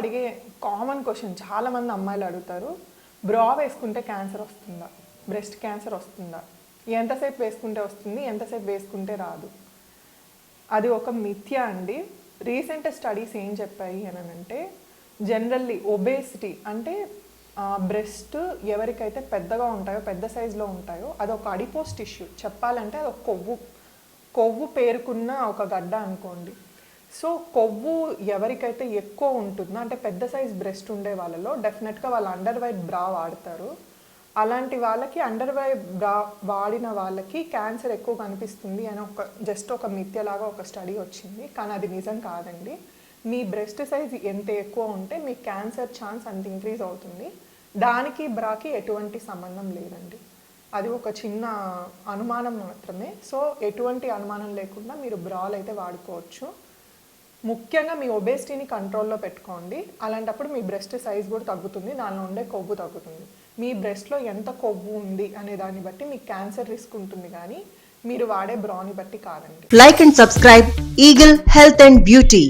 అడిగే common question చాలామంది అమ్మాయిలు అడుగుతారు బ్రా వేసుకుంటే క్యాన్సర్ వస్తుందా? బ్రెస్ట్ క్యాన్సర్ వస్తుందా? ఎంతసేపు వేసుకుంటే వస్తుంది? ఎంతసేపు వేసుకుంటే రాదు? అది ఒక మిథ్య అండి. రీసెంట్ స్టడీస్ ఏం చెప్పాయి అని అంటే జనరల్లీ ఒబేసిటీ అంటే బ్రెస్ట్ ఎవరికైతే పెద్దగా ఉంటాయో పెద్ద సైజులో ఉంటాయో అది ఒక అడిపోస్ టిష్యూ చెప్పాలంటే అది ఒక కొవ్వు కొవ్వు పేరుకున్న ఒక గడ్డ అనుకోండి. సో కొవ్వు ఎవరికైతే ఎక్కువ ఉంటుందో అంటే పెద్ద సైజ్ బ్రెస్ట్ ఉండే వాళ్ళలో డెఫినెట్గా వాళ్ళు అండర్ వైట్ బ్రా వాడతారు. అలాంటి వాళ్ళకి అండర్ వై బ్రా వాడిన వాళ్ళకి క్యాన్సర్ ఎక్కువ కనిపిస్తుంది అని ఒక జస్ట్ ఒక మిథ్యలాగా ఒక స్టడీ వచ్చింది. కానీ అది నిజం కాదండి. మీ బ్రెస్ట్ సైజ్ ఎంత ఎక్కువ ఉంటే మీ క్యాన్సర్ ఛాన్స్ అంత ఇంక్రీజ్ అవుతుంది. దానికి బ్రాకి ఎటువంటి సంబంధం లేదండి. అది ఒక చిన్న అనుమానం మాత్రమే. సో ఎటువంటి అనుమానం లేకుండా మీరు బ్రాలు అయితే వాడుకోవచ్చు. ముఖ్యంగా మీ ఒబేసిటీని కంట్రోల్లో పెట్టుకోండి. అలాంటప్పుడు మీ బ్రెస్ట్ సైజ్ కూడా తగ్గుతుంది. దానిలో ఉండే కొవ్వు తగ్గుతుంది. మీ బ్రెస్ట్లో ఎంత కొవ్వు ఉంది అనే దాన్ని బట్టి మీకు క్యాన్సర్ రిస్క్ ఉంటుంది కానీ మీరు వాడే బ్రాని బట్టి కాదండి. Like and subscribe Eagle Health and Beauty